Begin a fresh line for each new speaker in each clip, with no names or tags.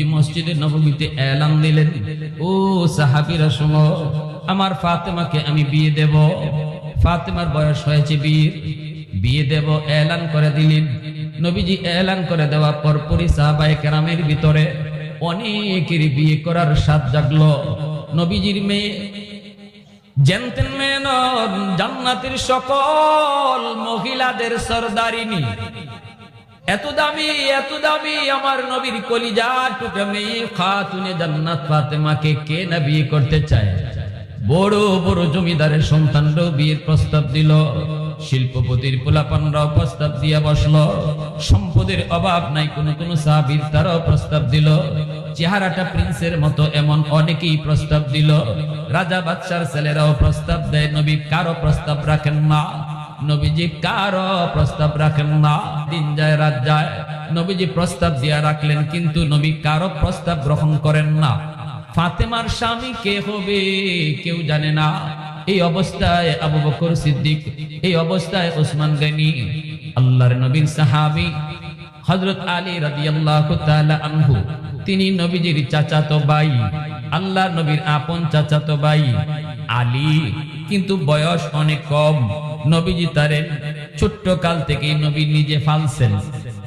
নবীজি মসজিদে নবমীতে এলান দিলেন। ও সাহাবিরা শোনো, আমার ফাতেমাকে আমি বিয়ে দেব। ফাতেমার বয়স হয়েছে বীর। বিয়ে দেব, এলান করে দিলেন। নবীজি এলান করে দেওয়ার পর পরই সাহাবায়ে কেরামের ভিতরে অনেকের বিয়ে করার স্বাদ জাগলো। নবীজির মেয়ে, জানতেন মেন জান্নাতের সকল মহিলাদের সরদারিনী। এত দামি এত দামি আমার নবীর কলিজা টুকে মেয়ে খাতুনে জান্নাত ফাতেমাকে কে না বিয়ে করতে চায়? বড় বড় জমিদারের সন্তানরাও বিয়ের প্রস্তাব দিল। শিল্পপতির পোলাপানরাও প্রস্তাব দিয়ে বসল। সম্পদের অভাব নাই, কোন কোন সাহাবীর তারাও প্রস্তাব দিল। চেহারাটা প্রিন্সের মতো এমন অনেকেই প্রস্তাব দিল। রাজা বাদশার ছেলেরাও প্রস্তাব দেয়, নবী কারও প্রস্তাব রাখেন না। নবীজি কারও প্রস্তাব রাখেন না? দিন যায়, রাত যায়। নবীজি প্রস্তাব দিয়া রাখলেন, কিন্তু নবী কারও প্রস্তাব গ্রহণ করেন না। ফাতেমার স্বামী কে হবে, কেউ জানে না। এই অবস্থায় আবু বকর সিদ্দিক, এই অবস্থায় ওসমান গনি, আল্লাহর নবীর সাহাবি, হযরত আলী রাদিয়াল্লাহু তাআলা আনহু। তিনি নবীজির চাচাতো ভাই আল্লাহ নবীর আপন চাচাতো ভাই, আলী। কিন্তু বয়স অনেক কম। নবীজি তারে ছোট্ট কাল থেকে নবী নিজে ফালছেন।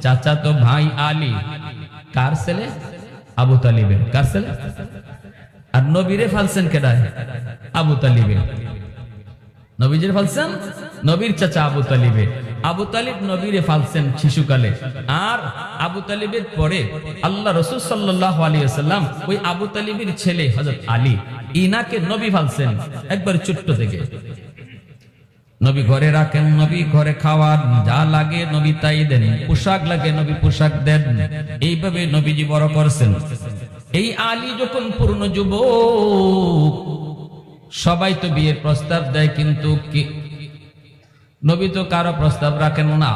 চাচাতো ভাই আলী। কার ছেলে? আবু তালিবের। কার ছেলে? আর নবীরে ফালছেন কেডায় আবু তালিবের। নবীজির ফালছেন? নবীর চাচা আবু তালিবে আবু তালিব নবীরে ফালছেন শিশুকালে। আর আবু তালিবের পরে আল্লাহ রসুল সাল্লাহ আলিয়াল্লাম ওই আবু তালিবের ছেলে হজরত আলী। ইনাকে নবী ফালছেন একবার ছোট্ট থেকে। নবী ঘরে রাখেন নবী ঘরে খাওয়ার যা লাগে নবী তাই দেন পোশাক লাগে নবী পোশাক দেন এইভাবে নবীজি বড় করছেন। এই আলী যখন পূর্ণ যুবক সবাই তো বিয়ের প্রস্তাব দেয় কিন্তু নবী তো কারও প্রস্তাব রাখেন না।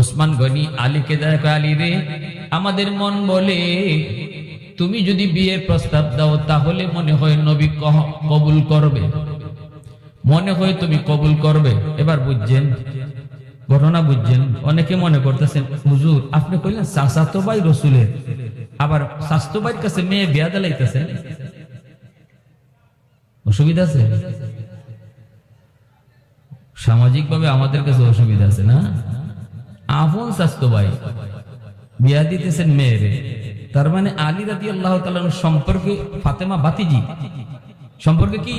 উসমান গনি আলীকে কয়, আলী রে আমাদের মন বলে তুমি যদি বিয়ের প্রস্তাব দাও, তাহলে মনে হয় নবী কবুল করবে। মনে হয় তুমি কবুল করবে। এবার বুঝছেন, ঘটনা বুঝছেন। অনেকে মনে করতেছেন, হুজুর, আপনি কইলেন সাসাতো ভাই রসুলের। আবার স্বাস্থ্য ভাইয়ের কাছে মেয়ে বিয়া দিলাইতেছেন? অসুবিধা আছে? সামাজিক ভাবে আমাদের কাছে অসুবিধা আছে না? আপন স্বাস্থ্য ভাই বিয়া দিতেছেন মেয়েরে। তার মানে আলী রাতি আল্লাহ সম্পর্কে ফাতেমা বাতিজি। সম্পর্কে কি?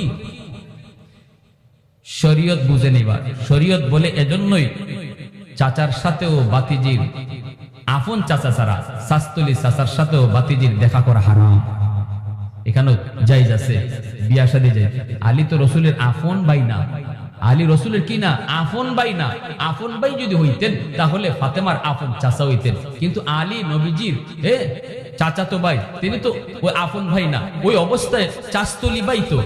শরীয়ত বুঝে নিবার। শরীয়ত বলে এজন্যই চাচার সাথেও বাতিজির আপন চাচা ছাড়া শাস্তলি চাচার সাথেও বাতিজির দেখা করা হারাম। এখানেও যাই আছে, বিয়া শাদী যাই আলী তো রসুলের আফন ভাই না। আলী রসুলের কি না? আপন বাই না। আপন বাই যদি হইতেন, তাহলে ফাতেমার আপন চাচা হইতেন। কিন্তু আলী নবীজির, এ, চাচাতো ভাই তিনি তো ওই আপন ভাই না। ওই অবস্থায় চাস্তলি ভাই তো।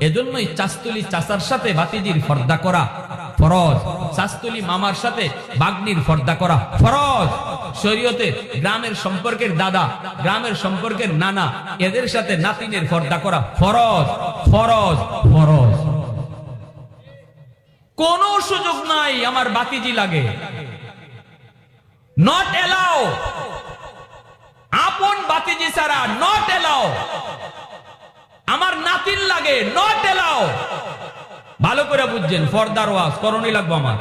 এজন্যই চাস্তলি চাচার সাথে বাতিজির ফর্দা করা ফরজ। শাস্তলি মামার সাথে বাগ্নির ফর্দা করা ফরজ। শরীয়তে গ্রামের সম্পর্কের দাদা, গ্রামের সম্পর্কের নানা, এদের সাথে নাতিনের ফর্দা করা ফরজ। ফরজ ফরজ। কোন সুযোগ নাই, আমার বাতিজি লাগে। নট এলাও আপন বাতিজি ছাড়া নট এলাও আমার নাতিন লাগে নট এলাও ভালো করে বুঝছেন, ফর্দার ওয়াজ, করণই লাগবো আমার।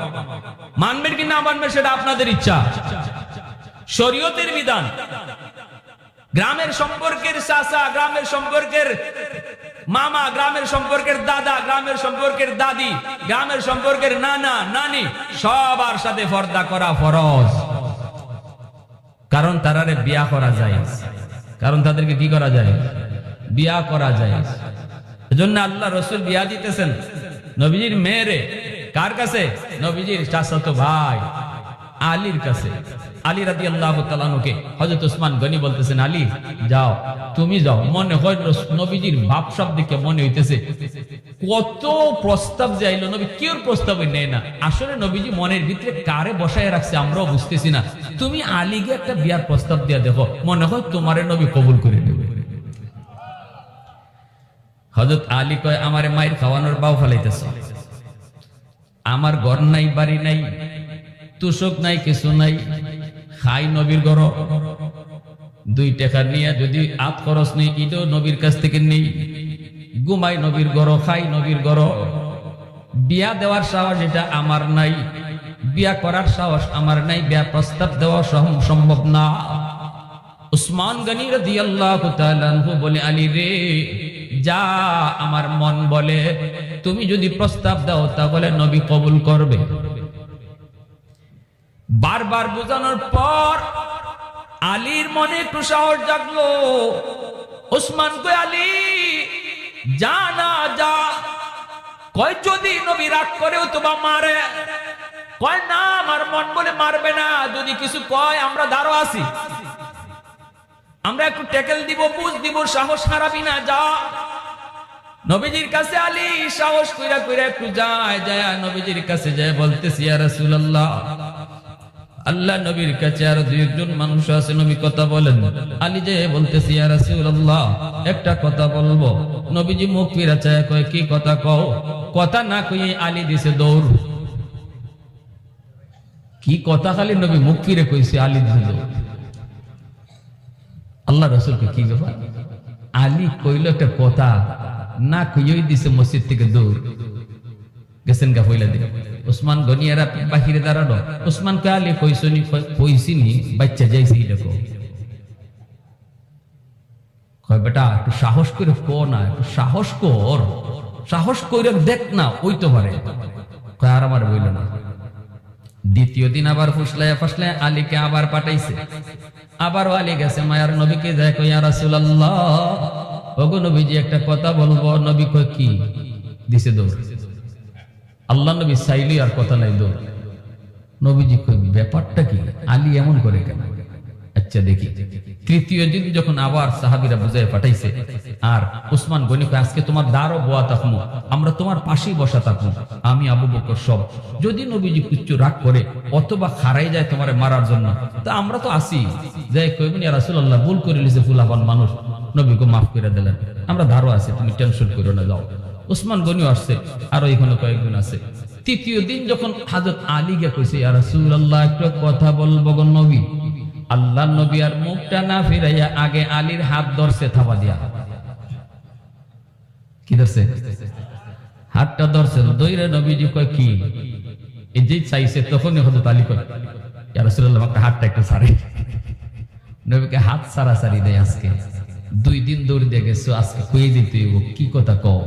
মানবেন কি না মানবেন সেটা আপনাদের ইচ্ছা। শরীয়তের বিধান। গ্রামের সম্পর্কের চাচা, গ্রামের সম্পর্কের মামা গ্রামের সম্পর্কের দাদা, গ্রামের সম্পর্কের দাদি, গ্রামের সম্পর্কের নানা, নানি, সবার সাথে ফর্দা করা ফরজ। কারণ তারারে বিয়া করা যায়। কারণ তাদেরকে কি করা যায়? বিয়া করা যায়। এজন্য আল্লাহ রসুল বিয়া দিতেছেন। নবীজির মেয়েরে কার কাছে? নবীজির চাচাতো ভাই, আলীর কাছে। আলী রাদি আল্লাহ তালানুকে হজরত উসমান গনি বলতেছেন, আলী, যাও, তুমি যাও। মনে হয় নবীজির ভাব সব দিকে মনে হইতেছে, কত প্রস্তাব যে আইলো, নবী কেউ প্রস্তাব নেয় না। আসলে নবীজি মনের ভিতরে কারে বসায় রাখছে আমরাও বুঝতেছি না। তুমি আলীকে একটা বিয়ার প্রস্তাব দিয়া দেখো, মনে হয় তোমারে নবী কবুল করে নেবে। হজরত আলী কয়, আমারে মায়ের খাওয়ানোর বাউ ফেলাইতেছে। আমার ঘর নাই, বাড়ি নাই, তুষক নাই, কিছু নাই খাই নবীর ঘর দুই টাকা নিয়ে যদি আত খরচ নেই, ইটাও নবীর কাছ থেকে নেই। ঘুমাই নবীর গড় খাই নবীর গড় বিয়া দেওয়ার সাহস এটা আমার নাই। বিয়া করার সাহস আমার নাই, বিয়া প্রস্তাব দেওয়া সম- সম্ভব না। উসমান গনি তাআলা আনহু বলে, আলী রে, যা আমার মন বলে, তুমি যদি প্রস্তাব দাও, তাহলে নবী কবুল করবে। বারবার বোঝানোর পর আলীর মনে একটু সাহস জাগলো। ওসমান কই আলী, যা না যা। কয় যদি নবী রাগ করেও তোমা মারে, কয় না, আমার মন বলে মারবে না। যদি কিছু কয়, আমরা দাঁড়ো আছি। আমরা একটু টেকেল দিব, বুঝ দিব, সাহস হারাবি না, যা। নবীজির কাছে আলী সাহস কইরা কইরা একটু যায় যায় নবীজির কাছে যায়, বলতেছি, ইয়া রাসূলুল্লাহ। আল্লাহ নবীর কাছে আর দুই একজন মানুষ আছে, নবী কথা বলেন। আলী যে বলতেছি, ইয়া রাসূলুল্লাহ, একটা কথা বলব। নবীজি মুখ ফিরা চায় কয়, কি কথা কও? কথা না কই আলী দিছে দৌড়। কি কথা খালি নবী মুখ ফিরে কইছে, আলী দিছে দৌড়। আল্লাহ রসুলকে কি ব্যাপার? আলী কইল, একটা কথা না কইই দিছে মসজিদ থেকে দৌড়। গেছেন গা হইলা দিকে ওসমান গনিয়ারা বাহিরে দাঁড়াল। ওসমান কে আলী কইসনি, কইসিনি, বাচ্চা যাইছে কো কয়, বেটা, একটু সাহস করে কো না, একটু সাহস কর। সাহস করে দেখ না, ওই তো পারে। কয়, আর আমার বইল না। দ্বিতীয় দিন আবার ফুসলায় ফাসলায় আলীকে আবার পাঠাইছে। আবারও আলী গেছে, মায়ার নবীকে যায় কই রাসূলুল্লাহ। ওগো নবীজি, একটা কথা বলব। নবী কয় কি? দিছে দৌড়। আল্লাহ নবী চাইলি আর কথা নাই দৌড় নবীজি কই, ব্যাপারটা কি? আলী এমন করে কেন? আচ্ছা দেখি। তৃতীয় দিন যখন আবার সাহাবিরা বুঝাই পাঠাইছে, আর উসমান গনিকে আজকে তোমার দ্বারও বোয়া থাকব আমরা তোমার পাশেই বসা থাকব আমি আবু বকর সব। যদি নবীজি কিচ্ছু রাগ করে, অথবা খারাই যায় তোমার মারার জন্য, তা আমরা তো আসি যাই কইবেন, ইয়া রাসূলুল্লাহ, ভুল করে লিছে ফুলাবান মানুষ নবীকে মাফ করে দিলেন। আমরা ধারও আছি, তুমি টেনশন করো না, যাও। উসমান গনিও আসছে, আরও এখানে কয়েকজন আছে। তৃতীয় দিন যখন হাজরত আলী গে কইছে, ইয়া রাসূলুল্লাহ, একটু কথা বলব গো নবী। আল্লাহ নবী আর মুখটা না ফিরাইয়া আগে আলীর হাত ধরছে, থাবা দিয়া। কি ধরছে? হাতটা ধরছে দইরে নবীজি কয়, কি? এই যে চাইছে, তখনই হজরত আলী কয়, ইয়া রাসূলুল্লাহ, আমাকে হাতটা একটু ছাড়ে। নবীকে হাত সারা সারি দেয় আজকে। দুই দিন দৌড় দিয়ে গেছো, আজকে কয়ে দিতে কি কথা কও?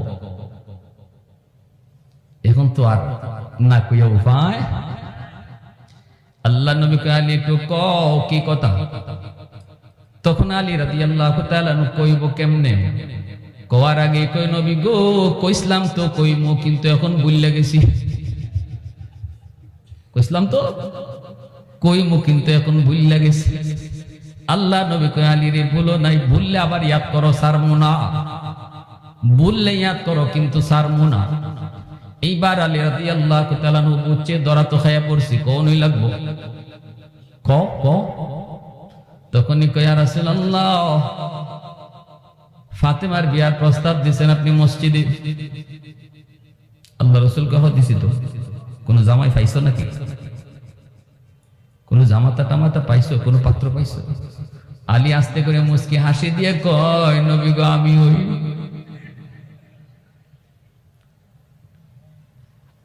এখন তো আর না কইয়া উপায়। আল্লাহ নবী আলী, একটু কও, কি কথা? তখন আলী রাদি আল্লাহ কইব কেমনে? কওয়ার আগে কই নবী গো, কইসলাম তো কইমু, কিন্তু এখন ভুললে গেছি। কইসলাম তো? কইমু, কিন্তু এখন ভুললে গেছি। আল্লাহ নবী কয়, আলী রে, ভুলো নাই, ভুললে আবার ইয়াদ করো সারমুনা ভুললে ইয়াদ করো, কিন্তু সারমুনা এইবার আলী রাদি আল্লাহ তালানু বুঝছে দরা তো খাইয়া পড়ছি, কোনই লাগবো? ক ক? তখনই কয়া আল্লাহ ফাতেমার বিয়ার প্রস্তাব দিছেন আপনি মসজিদে? আল্লাহ রসুল কহ, দিছি তো। কোন জামাই পাইছো নাকি? কোন জামাতা টামাতা পাইছো? কোন পাত্র পাইছো? আলী আস্তে করে মুসকি হাসি দিয়ে কয়, নবী গো, আমি ওই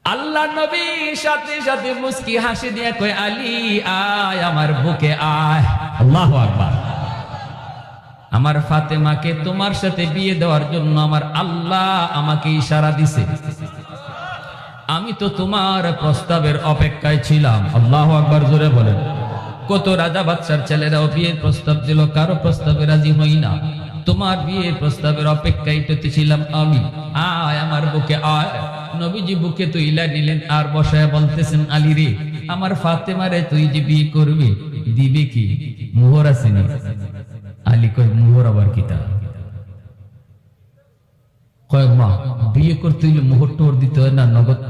আল্লাহ নবী সাথে সাথে মুস্কি হাসি দিয়ে কয়, আলী, আয় আমার বুকে, আয়। আল্লাহ আকবার। আমার ফাতেমাকে তোমার সাথে বিয়ে দেওয়ার জন্য আমার আল্লাহ আমাকে ইশারা দিছে। আমি তো তোমার প্রস্তাবের অপেক্ষায় ছিলাম। আল্লাহ আকবার জোরে বলেন। কত রাজা বাচ্চার ছেলেরাও বিয়ের প্রস্তাব দিল, কারও প্রস্তাবে রাজি হই না। তোমার বিয়ের প্রস্তাবের অপেক্ষায় তো ছিলাম আমি। আয় আমার বুকে, আয়। নবীজি বুকে তো ইলা নিলেন আর বসায় বলতেছেন, আলী রে, আমার ফাতেমারে তুই যে বিয়ে করবি, দিবে কি? মোহর আসেনি আলী কয়, মোহর আবার কিতা? কয়, মা, বিয়ে করতে হইলে মোহর দিতে হয় না, নগদ?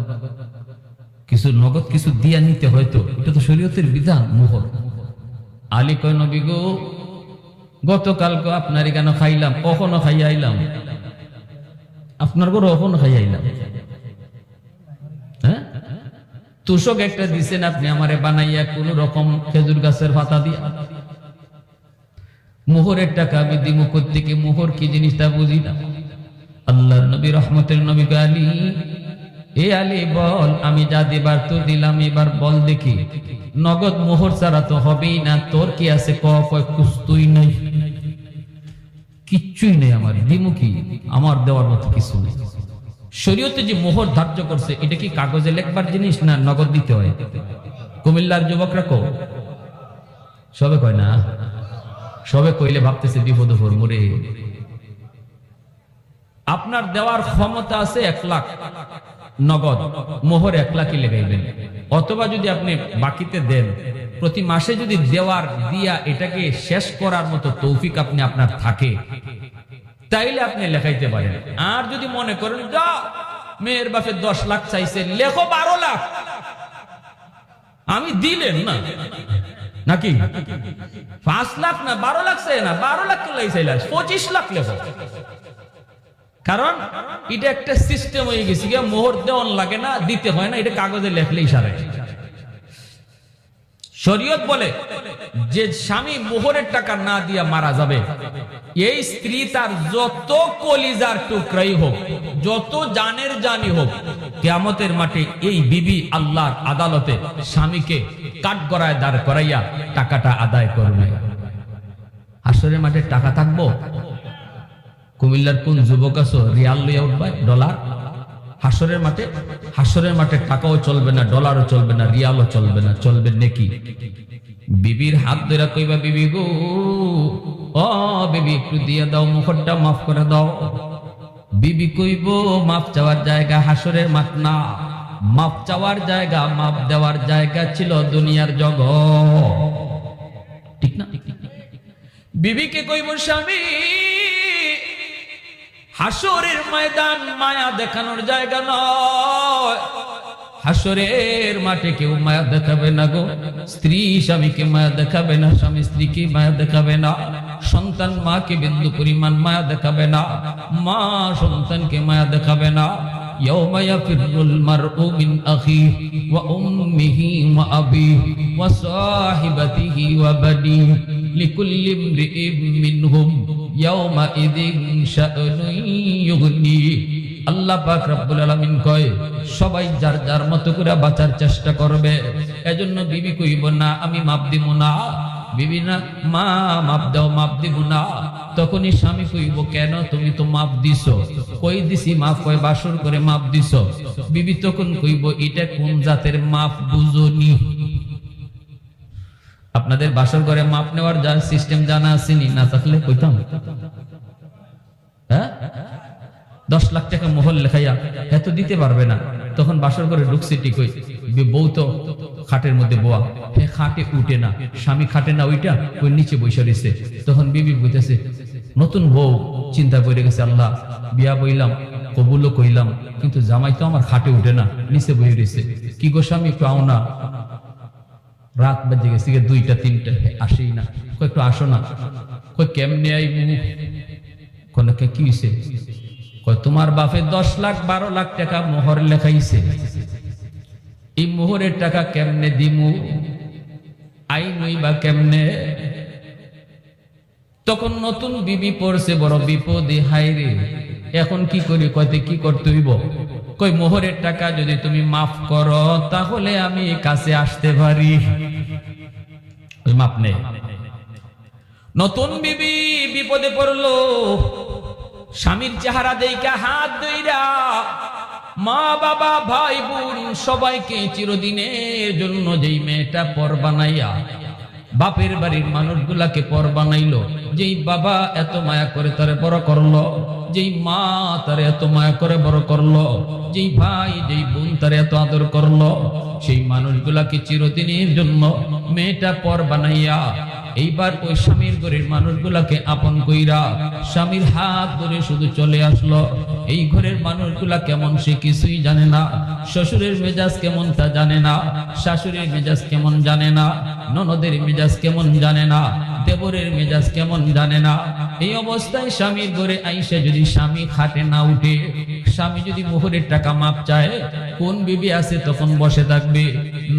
কিছু নগদ, কিছু দিয়া নিতে হয়তো এটা তো শরীয়তের বিধান, মোহর। আলী কয়, নবী গো, গতকাল আপনার এখানে খাইলাম, কখনো খাইয়া আইলাম। আপনার ঘর কখনো খাইয়া আইলাম? তুষক একটা দিছেন আপনি আমারে বানাইয়া কোন রকম খেজুর গাছের পাতা দিয়া। মোহরের টাকা আমি দিমু থেকে মোহর কি জিনিস তা বুঝি না। আল্লাহর নবী, রহমতের নবী আলী। এ আলী বল, আমি যা দেবার তো দিলাম, এবার বল দেখি। নগদ মোহর ছাড়া তো হবেই না, তোর কি আছে কুস্তুই নাই। কিচ্ছুই নেই আমার, দিমু কি? আমার দেওয়ার মতো কিছু নেই। শরীয়তে যে মোহর ধার্য করছে, এটা কি কাগজে লেখবার জিনিস না নগদ দিতে হয়? কুমিল্লার যুবকরা কো সবে কয় না? সবে কইলে ভাবতেছে বিপদ হর মরে আপনার দেওয়ার ক্ষমতা আছে এক লাখ। নগদ। মোহর এক লাখই লেগাইবেন। অথবা যদি আপনি বাকিতে দেন, প্রতি মাসে যদি দেওয়ার দিয়া এটাকে শেষ করার মতো তৌফিক আপনি আপনার থাকে। তাইলে আপনি লেখাইতে পারেন। আর যদি মনে করেন, যা, মেয়ের বাপে দশ লাখ চাইছে, লেখো বারো লাখ। আমি দিলেন না। নাকি? পাঁচ লাখ না, বারো লাখ চাই না, বারো লাখ লাই চাইলা পঁচিশ লাখ লেখো। কারণ, এটা একটা সিস্টেম হয়ে গেছে মোহর দেওয়ান লাগে না, দিতে হয় না, এটা কাগজে লেখলেই সারে। শরীয়ত বলে যে স্বামী মোহরের টাকা না দিয়া মারা যাবে। এই স্ত্রী তার যত কলিজার টুকরাই হোক, যত জানের জানি হোক, কেয়ামতের মাঠে এই বিবি আল্লাহর আদালতে স্বামীকে কাঠগড়ায় দাঁড় করাইয়া টাকাটা আদায় করবে। আসরের মাঠে টাকা থাকব? কুমিল্লার কোন যুবক আছো, রিয়াল লইয়া উঠবে ডলার? হাসরের মাঠে হাসরের মাঠে টাকাও চলবে না ডলারও চলবে না, রিয়ালও চলবে না, চলবে নেকি? বিবির হাত ধরে কইবা, বিবি গো, ও বিবি, একটু দিয়ে দাও, মুখটা মাফ করে দাও। বিবি কইব, মাফ চাওয়ার জায়গা হাসরের মাঠ না, মাফ চাওয়ার জায়গা, মাফ দেওয়ার জায়গা ছিল দুনিয়ার জগৎ। ঠিক না? বিবিকে কইব, স্বামী হাসরের ময়দান মায়া দেখানোর জায়গা নয় হাসরের মাঠে কেউ মায়া দেখাবে না গো স্ত্রী স্বামীকে মায়া দেখাবে না স্বামী স্ত্রীকে মায়া দেখাবে না সন্তান মাকে বিন্দু পরিমাণ মায়া দেখাবে না মা সন্তানকে মায়া দেখাবে না يوم يفر المرء من أخيه وأمه وأبيه وصاحبته وبنيه لكل امرئ منهم يومئذ شأن يغنيه আল্লাহ পাক রব্বুল আলামিন কয়, সবাই যার যার মতো করে বাঁচার চেষ্টা করবে, এজন্য বিবি কইব, না, আমি মাপ দিব না। বিবি না, মা, মাপ দাও, মাপ দিব না। তখনই স্বামী কইব, কেন তুমি তো মাপ দিছো? কই দিছি, মাপ কয় বাসর করে মাপ দিছো? বিবি তখন কইব, এটা কোন জাতের মাপ বুঝনি? আপনাদের বাসর ঘরে মাপ নেওয়ার যা সিস্টেম জানা আসেনি না থাকলে কইতাম। হ্যাঁ? দশ লাখ টাকা মোহর লেখাইয়া এত দিতে পারবে না। তখন বাসর ঘরে ঢুকছে টিকই বউ তো খাটের মধ্যে বোয়া। হে খাটে উঠে না, স্বামী খাটে না, ওইটা ওই নিচে বসে রয়েছে তখন বিবি বইতেছে নতুন বউ, চিন্তা করে গেছে আল্লাহ। বিয়া বইলাম, কবুলও কইলাম, কিন্তু জামাই তো আমার খাটে উঠে না, নিচে বই রয়েছে কি গো স্বামী, একটু আও না। রাত বাজে গেছে দুইটা, তিনটা, আসেই না। একটু আসো না। কই কেমনে আই কোনকে কি হইছে? কই তোমার বাপে দশ লাখ, বারো লাখ টাকা মোহর লেখাইছে। এই মোহরের টাকা কেমনে দিমু? আই নই বা কেমনে? তখন নতুন বিবি পড়ছে, বড় বিপদে হাইরে এখন কি করি? কয়তে কি করতে হইব? কই, মোহরের টাকা যদি তুমি মাফ করো, তাহলে আমি কাছে আসতে পারি। ওই মাপ নেই। নতুন বিবি বিপদে পড়ল। স্বামীর চেহারা দেইকা হাত দইরা মা, বাবা, ভাই, বোন সবাইকে চিরদিনের জন্য যেই মেয়েটা পর বানাইয়া বাপের বাড়ির মানুষগুলাকে পর বানাইলো। যেই বাবা এত মায়া করে তারে বড় করল, যেই মা তারে এত মায়া করে বড় করল, যেই ভাই, যেই বোন তারে এত আদর করল, সেই মানুষগুলাকে চিরদিনের জন্য মেয়েটা পর বানাইয়া এইবার ওই স্বামীর ঘরের মানুষগুলাকে আপন কইরা স্বামীর হাত ধরে শুধু চলে আসলো। এই ঘরের মানুষগুলা কেমন সে কিছুই জানে না। শ্বশুরের মেজাজ কেমন তা জানে না। শাশুড়ির মেজাজ কেমন জানে না। ননদের মেজাজ কেমন জানে না। দেবরের মেজাজ কেমন জানে না? এই অবস্থায় স্বামীর ঘরে আইসে যদি স্বামী খাটে না উঠে, স্বামী যদি মোহরের টাকা মাপ চায়, কোন বিবি আছে তখন বসে থাকবে।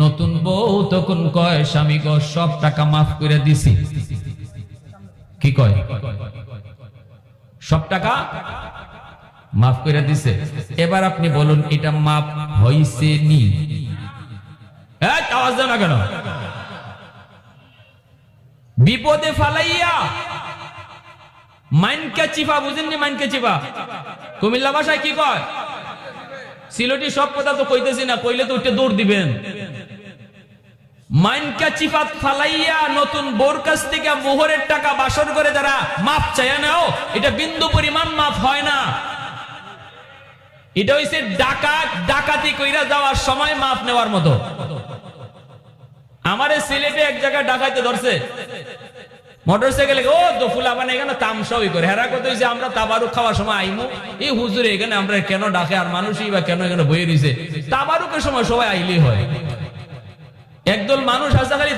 নতুন বউ তখন কয়, স্বামী গো, সব টাকা মাফ করে দিছি। কি কয়? সব টাকা মাফ করে দিছে। এবার আপনি বলুন, এটা মাফ হইছে নি? আওয়াজ দাও না কেন? বিপদে ফালাইয়া মাইনকে চিপা, বুঝেননি মাইনকে চিপা? কুমিল্লা ভাষায় কি কয়? সিলেটি সব কথা তো কইতেছি না, কইলে তো উঠে দৌড় দিবেন। মাইনকা চিফাত ফালাইয়া নতুন বোর কাছ থেকে মোহরের টাকা বাসর করে যারা মাপ চায় নাও এটা বিন্দু পরিমাণ মাপ হয় না। এটা হইছে ডাকাত, ডাকাতি কইরা যাওয়ার সময় মাপ নেওয়ার মতো। আমারে সিলেটে এক জায়গায় ডাকাইতে ধরছে। মোটরসাইকেলে মানে একদল মানুষ আছে খালি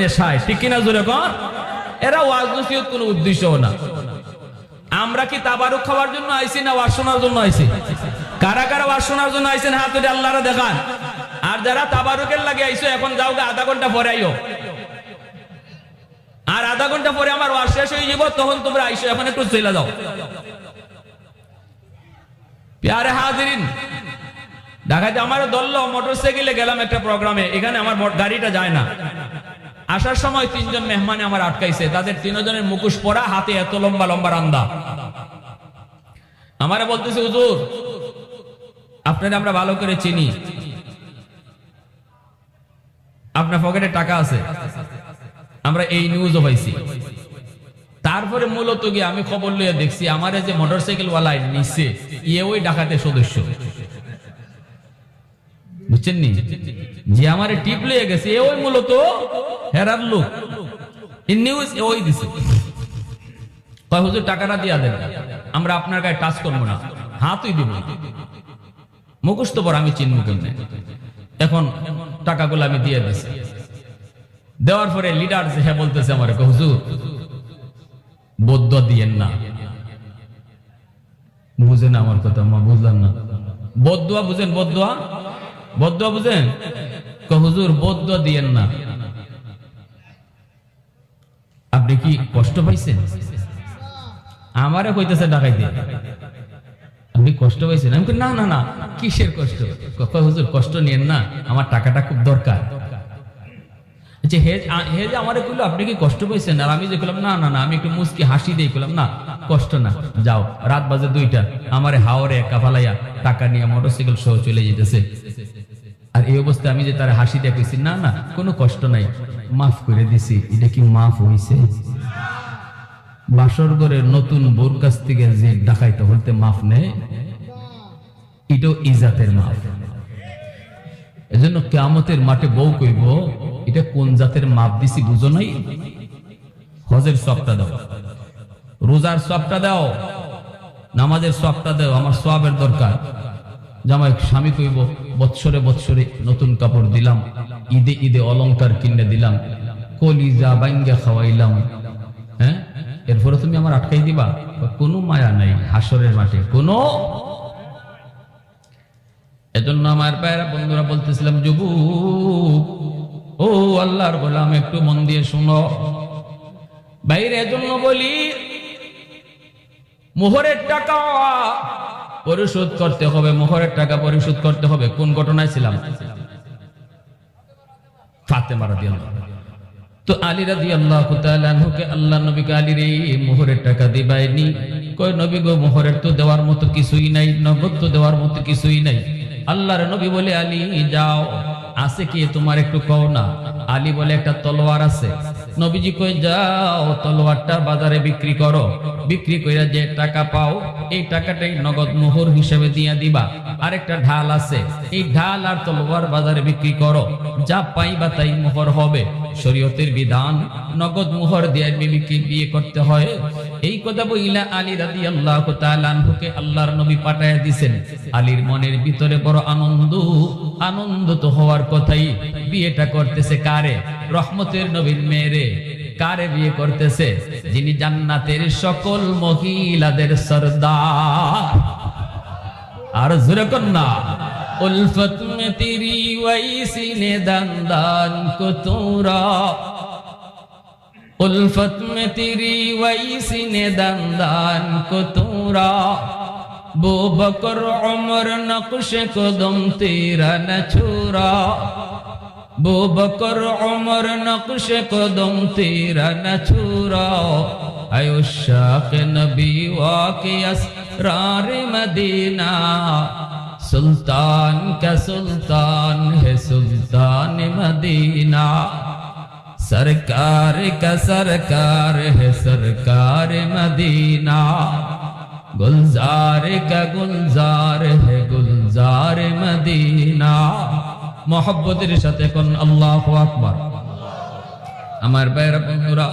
নেশায়। ঠিক কিনা জোরে এরা কোনো উদ্দেশ্য না। আমরা কি তাবারুক খাওয়ার জন্য আইছি না ওয়াজ শোনার জন্য আইছি? কারা কারা ওয়াজ শোনার জন্য আইছেন হাত আল্লাহরা দেখান। আর যারা তাবারুকের লাগে আইছো, এখন যাও গা আধা ঘণ্টা পরে আইও। আর আধা ঘণ্টা পরে আমার ওয়াজ শেষ হয়ে যাব, তখন তোমরা আইসো, এখন একটু চলে যাও। প্যারে হাজিরিন ঢাকাতে আমার দল্ল মোটর সাইকেলে গেলাম একটা প্রোগ্রামে, এখানে আমার গাড়িটা যায় না। আসার সময় তিনজন মেহমানে আমার আটকাইছে, তাদের তিনজনের মুখোশ পরা, হাতে এত লম্বা লম্বা রান্দা। আমারে বলতেছে, হুজুর আপনারা আমরা ভালো করে চিনি। আপনার পকেটে টাকা আছে। আমরা এই নিউজও পাইছি। তারপরে মূলত গিয়ে আমি খবর লইয়া দেখছি, আমার যে মোটরসাইকেল ওয়ালা নিচে ইয়ে ওই ডাকাতের সদস্য। বুঝছেন যে আমার টিপ লইয়া গেছে, এ ওই মূলত হেরার লোক। এই নিউজ ওই দিছে। কয়, হুজুর, টাকাটা দিয়া দেন। আমরা আপনার গায়ে টাচ করব না। হাতই দিব মুখস্থ পর আমি চিনব কেমনে? এখন টাকাগুলো আমি দিয়ে দিছি। দেওয়ার পরে লিডার হ্যাঁ বলতেছে আমার হুজুর, বদ্ধ দিয়েন না। বুঝেন আমার কথা, মা, বুঝলাম না। বদুয়া বুঝেন বদুয়া বদুয়া বুঝেন? হুজুর, বদ্ধ দিয়েন না। আপনি কি কষ্ট পাইছেন? আমারে কইতেছে ডাকাইতে। আপনি কষ্ট পাইছেন আমি না না না, কিসের কষ্ট? হুজুর, কষ্ট নিয়েন না, আমার টাকাটা খুব দরকার। যে হে হে যে আমারে আপনি কি কষ্ট আর আমি যে না না না, আমি একটু মুস্কি হাসি দিয়ে না, কষ্ট না। যাও, রাত বাজে দুইটা, আমারে হাওরে একা ফালাইয়া টাকা নিয়ে মোটরসাইকেল সহ চলে যেতেছে আর এই অবস্থায় আমি যে তার হাসি দিয়ে কইছি, না না, কোনো কষ্ট নাই, মাফ করে দিছি, এটা কি মাফ হইছে? বাসর ঘরে নতুন বোর কাছ থেকে যে ডাকাইতে হইতে মাফ নেয় এটাও ইজাতের মাফ। এজন্য কেয়ামতের মাঠে বউ কইব, এটা কোন জাতের মাপ দিছি বুঝো নাই? হজের সবটা দাও। রোজার সবটা দাও, নামাজের সবটা দাও, আমার সবের দরকার। জামাই স্বামী কইব, বৎসরে বৎসরে নতুন কাপড় দিলাম, ঈদে ঈদে অলংকার কিনে দিলাম, কলিজা বাইঙ্গা খাওয়াইলাম। হ্যাঁ? এরপরে তুমি আমার আটকাই দিবা? কোনো মায়া নাই হাসরের মাঠে, কোনো? এজন্য আমার পায়রা বন্ধুরা বলতেছিলাম যুবু ও আল্লাহর গোলাম, একটু মন দিয়ে শুনো। বাইরে এজন্য বলি, মোহরের টাকা পরিশোধ করতে হবে, মোহরের টাকা পরিশোধ করতে হবে। কোন ঘটনায় ছিলাম? ফাতেমা রাদিয়াল্লাহু আনহা। তো আলী রাজি আল্লাহ কে আল্লাহ নবীকে আলীর এই মোহরের টাকা দিবাইনি কয়, নবী গো, মোহরের তো দেওয়ার মতো কিছুই নাই, নগদ তো দেওয়ার মতো কিছুই নাই। আল্লাহর নবী বলে, আলী, যাও, আছে কি তোমার একটু কও না? আলী বলে, একটা তলোয়ার আছে। নবীজি কই যাও, তলোয়ারটা বাজারে বিক্রি করো। বিক্রি কইরা যে টাকা পাও, এই টাকাটাই নগদ মোহর হিসেবে দিয়া দিবা। আরেকটা ঢাল আছে, এই ঢাল আর তলোয়ার বাজারে বিক্রি করো। যা পাইবা তাই মোহর হবে। শরীয়তের বিধান, নগদ মোহর দিয়ে বিবিকে বিয়ে করতে হয়। এই কথা বইলা আলী রাদি আল্লাহ তালুকে আল্লাহর নবী পাঠায় দিছেন। আলীর মনের ভিতরে বড় আনন্দ আনন্দ তো হওয়ার কথাই। বিয়েটা করতেছে কারে? রহমতের নবীর মেয়েরে। কারে বিয়ে করতেছে? যিনি জান্নাতের সকল মহিলাদের সর্দার। আর জোরে কন্যা। उल्फत में तेरी वैसी ने दान दान को तोरा उल्फत में तेरी वैसी ने दंदान को तूरा बो बकर उमर नक्श कदम तेरा न छूरा बो बकर उमर नक्श कदम तेरा न छूरा आयो शाख नबी वाके असरार मदीना सुल्तान का सुल्तान है सुल्तान मदीना सरकार का सरकार है सरकार मदीना गुलजार का गुलजार है गुलजार মদিনা মহব্বতের সাথে কোন আল্লাহ আকবার আমার বাইরা বন্ধুরা,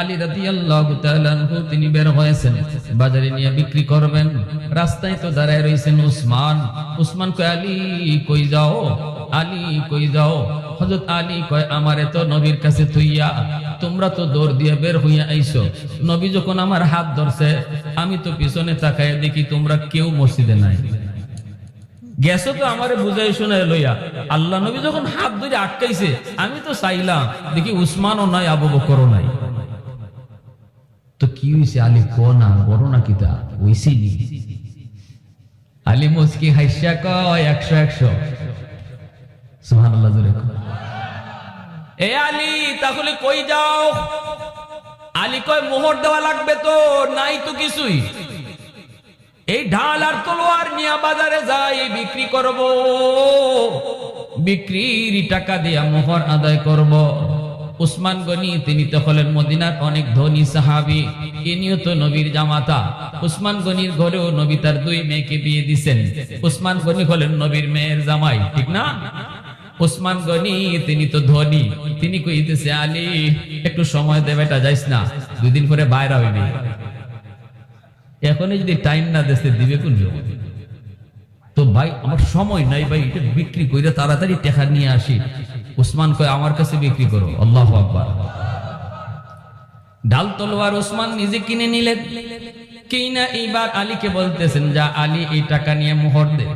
আলী রাদি আল্লাহ তিনি বের হয়েছেন। বাজারে নিয়ে বিক্রি করবেন। রাস্তায় তো দাঁড়ায় রয়েছেন উসমান। উসমান কয়, আলী কই যাও? আলী কই যাও? হজরত আলী কয়, আমারে তো নবীর কাছে থুইয়া, তোমরা তো দৌড় দিয়ে বের হইয়া আইছো। নবী যখন আমার হাত ধরছে, আমি তো পিছনে তাকায় দেখি তোমরা কেউ মসজিদে নাই। গেছো তো আমারে বুঝাই শোনায় লইয়া। আল্লাহ নবী যখন হাত ধরে আটকাইছে, আমি তো চাইলাম, দেখি উসমানও নাই, আবু বকরও নাই। তো কি হইছে? আলী ক না, বড় না কিতা হইছি নি? আলী মুসকি হাইসা কয়, একশো একশো। সুবহানাল্লাহ, জোরে কয়। এ আলী, তাহলে কই যাও? আলী কয়, মোহর দেওয়া লাগবে তো, নাই তো কিছুই। এই ঢাল আর তলোয়ার নিয়ে বাজারে যাই, বিক্রি করব। বিক্রির টাকা দিয়া মোহর আদায় করব। উসমান গনি, তিনি তো হলেন মদিনার অনেক ধনী সাহাবি, ইনিও তো নবীর জামাতা। উসমান গনির ঘরেও নবী তার দুই মেয়েকে বিয়ে দিছেন। উসমান গনি হলেন নবীর মেয়ের জামাই, ঠিক না? উসমান গনি, তিনি তো ধনী। তিনি কইতেছে, আলী, একটু সময় দেবে এটা যাইস না। দুদিন পরে বাইরে হইবি। এখনই যদি টাইম না দেশে দিবে কোন তো ভাই, আমার সময় নাই ভাই, এটা বিক্রি করে তাড়াতাড়ি টাকা নিয়ে আসি। উসমান কয়, আমার কাছে বিক্রি করো। আল্লাহ আকবার। ডাল তলোয়ার ওসমান নিজে কিনে নিলেন কিনা এইবার আলীকে বলতেছেন, যা আলী, এই টাকা নিয়ে মোহর দে।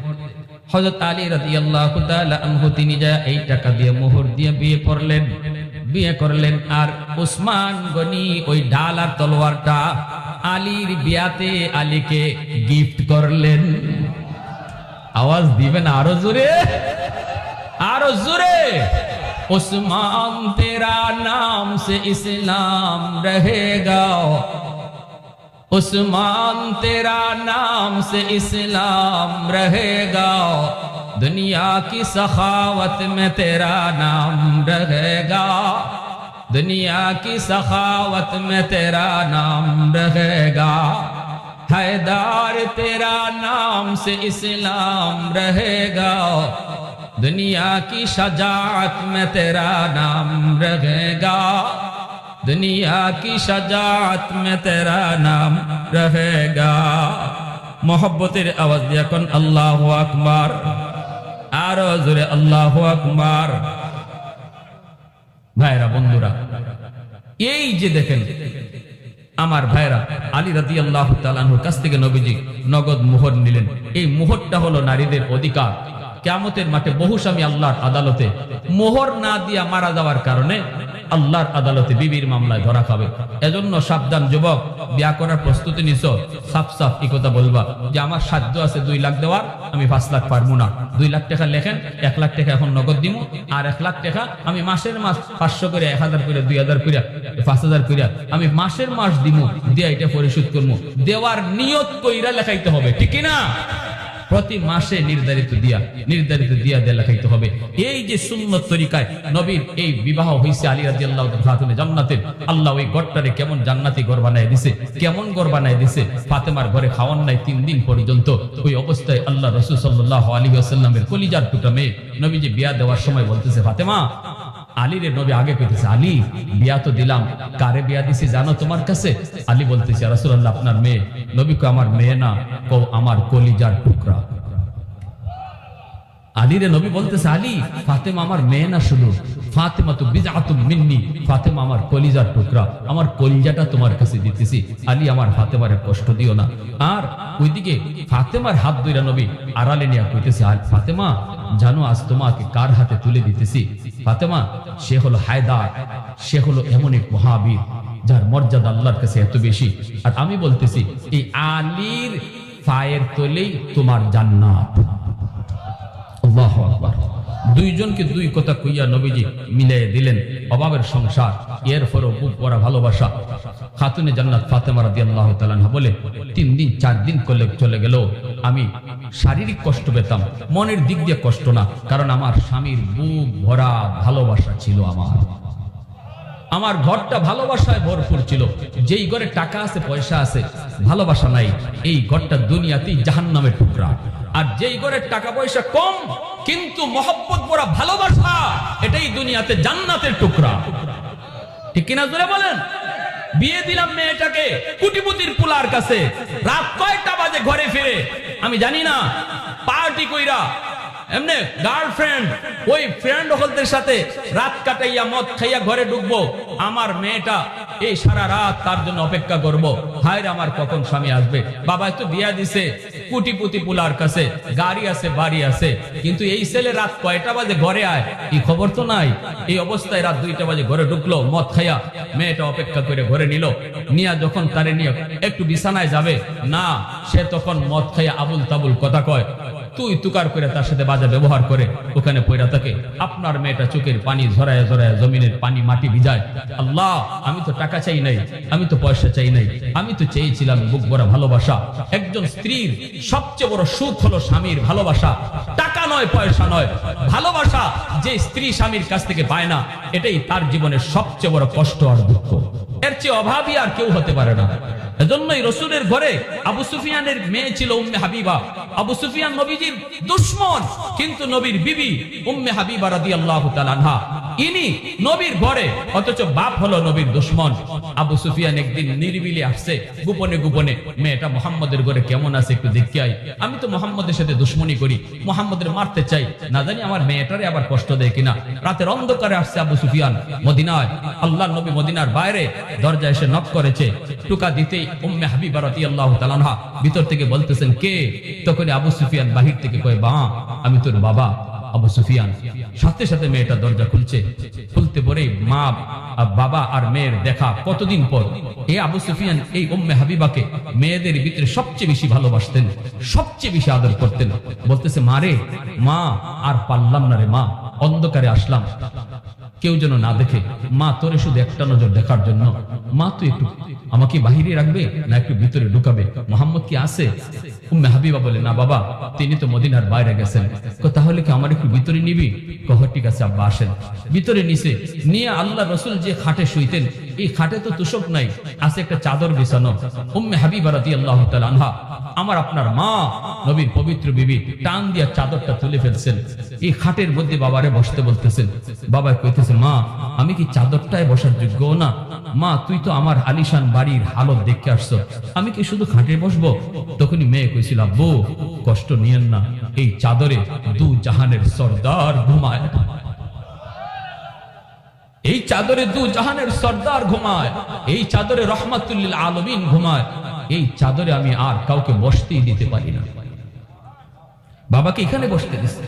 হযরত আলী রাদিয়াল্লাহু তাআলা আনহু, তিনি যা এই টাকা দিয়ে মোহর দিয়ে বিয়ে করলেন। বিয়ে করলেন, আর ওসমান গনি ওই ডাল আর তলোয়ারটা আলীর বিয়াতে আলীকে গিফট করলেন আওয়াজ দিবেন আরো জোরে আরো জোরে उस्मान तेरा नाम से इस्लाम रहेगा उस्मान तेरा नाम से इस्लाम रहेगा दुनिया की सखावत में तेरा नाम रहेगा دنیا کی سخاوت میں تیرا نام رہے گا۔ حیدار تیرا نام سے اسلام رہے گا۔ دنیا کی شجاعت میں تیرا نام رہے گا۔ دنیا کی شجاعت میں تیرا نام رہے گا۔ محبت اوز یکن اللہ اکبر۔ آرزر اللہ اکبر۔ ভাইরা, বন্ধুরা, এই যে দেখেন, আমার ভাইরা আলী রাজি আল্লাহ কাছ থেকে নবীজি নগদ মোহর নিলেন। এই মোহরটা হলো নারীদের অধিকার। কেমতের মাঠে বহু স্বামী আল্লাহর আদালতে মোহর না দিয়া মারা যাওয়ার কারণে আল্লাহর আদালতে বিবির মামলায় ধরা খাবে। এজন্য সাবধান যুবক, বিয়া করার প্রস্তুতি নিছ। সাফ সাফ এই কথা বলবা যে আমার সাধ্য আছে দুই লাখ দেওয়ার, আমি পাঁচ লাখ পারব না। দুই লাখ টাকা লেখেন, এক লাখ টাকা এখন নগদ দিব, আর এক লাখ টাকা আমি মাসের মাস পাঁচশো করে, এক হাজার করে, দুই হাজার করে, পাঁচ হাজার করে, আমি মাসের মাস দিব দিয়ে এটা পরিশোধ করব দেওয়ার নিয়ত কইরা লেখাইতে হবে, ঠিক না প্রতি মাসে নির্ধারিত দিয়া নির্ধারিত দিয়া দিয়ে লেখাইতে হবে। এই যে সুন্নত তরিকায় নবীর এই বিবাহ হইছে আলী রাজি আল্লাহ খাতুনে জান্নাতের আল্লাহ ওই গড়টারে কেমন জান্নাতি ঘর বানায় দিছে, কেমন ঘর বানায় দিছে, ফাতেমার ঘরে খাওয়ান নাই তিন দিন পর্যন্ত, ওই অবস্থায় আল্লাহ রসুল সাল্লাহ আলী আসাল্লামের কলিজার টুটা মেয়ে নবী যে বিয়া দেওয়ার সময় বলতেছে, ফাতেমা আলী রে নবী আগে পেতেছে আলী, বিয়া তো দিলাম। কারে বিয়া দিছি জানো তোমার কাছে? আলী বলতেছে রাসুল্লাহ আপনার মেয়ে। নবী কো আমার মেয়ে না কো আমার কলিজার টুকরা। আলী রে নবী বলতেছে, আলী, ফাতেমা আমার মেয়ে না শুধু ফাতেমা তো বিজাতুম মিন্নি। ফাতেমা আমার কলিজার টুকরা। আমার কলিজাটা তোমার কাছে দিতেছি। আলী আমার ফাতেমারে কষ্ট দিও না। আর ওইদিকে ফাতেমার হাত ধইরা নবী আড়ালে নিয়ে কইতেছে আর ফাতেমা, জানো আজ তোমাকে কার হাতে তুলে দিতেছি? ফাতেমা, সে হলো হায়দার। সে হলো এমন এক মহাবীর, যার মর্যাদা আল্লাহর কাছে এত বেশি। আর আমি বলতেছি, এই আলীর পায়ের তলেই তোমার জান্নাত। আল্লাহু আকবার। দুইজনকে দুই কথা কইয়া নবীজি মিলাই দিলেন, অভাবের সংসার এর পরও বুক পড়া ভালোবাসা। খাতুনে জান্নাত ফাতেমা রাদিয়াল্লাহু তাআলা বলে, তিন দিন, চার দিন করলে চলে গেল। আমি শারীরিক কষ্ট পেতাম, মনের দিক দিয়ে কষ্ট না, কারণ আমার স্বামীর বুক ভরা ভালোবাসা ছিল আমার। আমার ঘরটা ভালোবাসায় ভরপুর ছিল। যেই ঘরে টাকা আছে, পয়সা আছে, ভালোবাসা নাই। এই ঘরটা দুনিয়াতেই জাহান্নামের টুকরা। আর যেই ঘরের টাকা পয়সা কম, কিন্তু মহব্বত ভরা ভালোবাসা, এটাই দুনিয়াতে জান্নাতের টুকরা। ঠিক কিনা জোরে বলেন? বিয়ে দিলাম মেয়েটাকে কুটিপুতির পুলার কাছে। রাত কয়টা বাজে ঘরে ফিরে? আমি জানি না। পার্টি কইরা এমনি গার্লফ্রেন্ড ওই ফ্রেন্ড হলদের সাথে রাত কাটাইয়া, মদ খাইয়া ঘরে ঢুকবো। আমার মেয়েটা এই সারা রাত তার জন্য অপেক্ষা করব। হায় আমার কখন স্বামী আসবে? বাবা তো বিয়া দিছে কুটিপুতি পুলার কাছে, গাড়ি আছে, বাড়ি আছে। কিন্তু এই ছেলে রাত কয়টা বাজে ঘরে আয়? এই খবর তো নাই? এই অবস্থায় রাত দুইটা বাজে ঘরে ঢুকলো, মদ খাইয়া মেয়েটা অপেক্ষা করে ঘরে নিল। নিয়া যখন তারে নিয়ে একটু বিছানায় যাবে, না, সে তখন মদ খাইয়া আবুল তাবুল কথা কয়। তুই তুকার করে তার সাথে বাজে ব্যবহার করে, ওখানে পয়রা থাকে আপনার মেয়েটা চোখের পানি ঝরায় ঝরায় জমিনের পানি মাটি ভিজায়। আল্লাহ, আমি তো টাকা চাই নাই, আমি তো পয়সা চাই নাই, আমি তো চেয়েছিলাম বুক ভরা ভালোবাসা। একজন স্ত্রীর সবচেয়ে বড় সুখ হলো স্বামীর ভালোবাসা। টাকা নয়, পয়সা নয়, ভালোবাসা যে স্ত্রী স্বামীর কাছ থেকে পায় না, এটাই তার জীবনের সবচেয়ে বড় কষ্ট আর দুঃখ। এর চেয়ে অভাবী আর কেউ হতে পারে না। এজন্যই রসুলের ঘরে আবু সুফিয়ানের মেয়ে ছিল উম্মে হাবিবা। আবু সুফিয়ান নবীজির দুশ্মন, কিন্তু নবীর বিবি উম্মে হাবিবা রাদিয়াল্লাহু তাআলা আনহা। ইনি নবীর ঘরে, অথচ বাপ হলো নবীর দুশ্মন। আবু সুফিয়ান একদিন নিরিবিলি আসছে, গোপনে গোপনে, মেয়েটা মোহাম্মদের ঘরে কেমন আছে একটু দেখতে আই আমি তো মোহাম্মদের সাথে দুশ্মনী করি, মোহাম্মদের মারতে চাই। না জানি আমার মেয়েটারে আবার কষ্ট দেয় কিনা। রাতের অন্ধকারে আসছে আবু সুফিয়ান মদিনায়। আল্লাহ নবী মদিনার বাইরে দরজা এসে নক করেছে, টুকা দিতেই উম্মে হাবিবা রাদিয়াল্লাহু ভিতর থেকে বলতেছেন, কে? তখন আবু সুফিয়ান বাহির থেকে কয় আমি তোর বাবা। আবু সুফিয়ান, সাথে সাথে মেয়েটা দরজা খুলছে। খুলতে পরে মা বাবা আর মেয়ের দেখা কতদিন পর? এই আবু সুফিয়ান এই উম্মে হাবিবাকে মেয়েদের ভিতরে সবচেয়ে বেশি ভালোবাসতেন, সবচেয়ে বেশি আদর করতেন। বলতেছে মারে মা, আর পারলাম না রে মা, অন্ধকারে আসলাম। কেউ যেন না দেখে, মা তোরে শুধু একটা নজর দেখার জন্য মা তো একটু আমাকে বাহিরে রাখবে না একটু ভিতরে ঢুকাবে? মোহাম্মদ কি আছে? উম্মে হাবিবা বলে না বাবা, তিনি তো মদিনার বাইরে গেছেন। তাহলে কি আমার একটু ভিতরে নিবি? কহ ঠিক আছে, আব্বা, আসেন। ভিতরে নিছে নিয়ে আল্লাহ রসুল যে খাটে শুইতেন, এই খাটে তো তুষক নাই, আছে একটা চাদর বিছানো। উম্মে হাবিবা রাদিয়াল্লাহু তাআলা আনহা, আমার আপনার মা, নবীর পবিত্র বিবি, টান দিয়া চাদরটা তুলে ফেলছেন। এই খাটের মধ্যে বাবারে বসতে বলতেছেন। বাবা কইতেছে, মা, আমি কি চাদরটায় বসার যোগ্য না? মা, তুই তো আমার আলিশান বাড়ির হালত দেখে আসছো। আমি কি শুধু খাটে বসবো? তখনই মেয়ে কইছিল আব্বু কষ্ট নিয়েন না, এই চাদরে দু জাহানের সর্দার ঘুমায়। এই চাদরে দু জাহানের সর্দার ঘুমায়, এই চাদরে রহমাতুল্লিল আলমিন ঘুমায়, এই চাদরে আমি আর কাউকে বসতেই দিতে পারি না। বাবাকে এখানে বসতে দিচ্ছে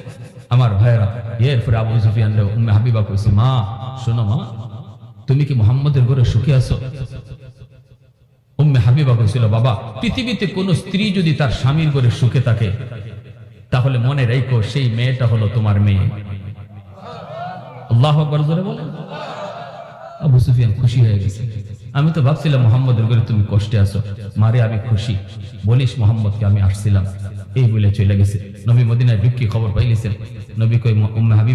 আমার ভাইয়েরা, এরপরে আবু সুফিয়ান হাবিবা কইছে, মা, শোনো মা, তুমি কি মোহাম্মদের ঘরে সুখে আছো? উম্মে হাবিবা কইছিল বাবা, পৃথিবীতে কোন স্ত্রী যদি তার স্বামীর ঘরে সুখে থাকে, তাহলে মনে রেখো সেই মেয়েটা হলো তোমার মেয়ে। আল্লাহ আকবার আবু সুফিয়ান খুশি হয়ে গেছে। আমি তো ভাবছিলাম মোহাম্মদের তুমি কষ্টে আছো। মারে আমি খুশি। বলিস মোহাম্মদকে আমি আসছিলাম। এই বলে চলে গেছে। নবী মদিনায় বিক্রি খবর পাইলিছেন। নবী কই উম্মে হাবিবা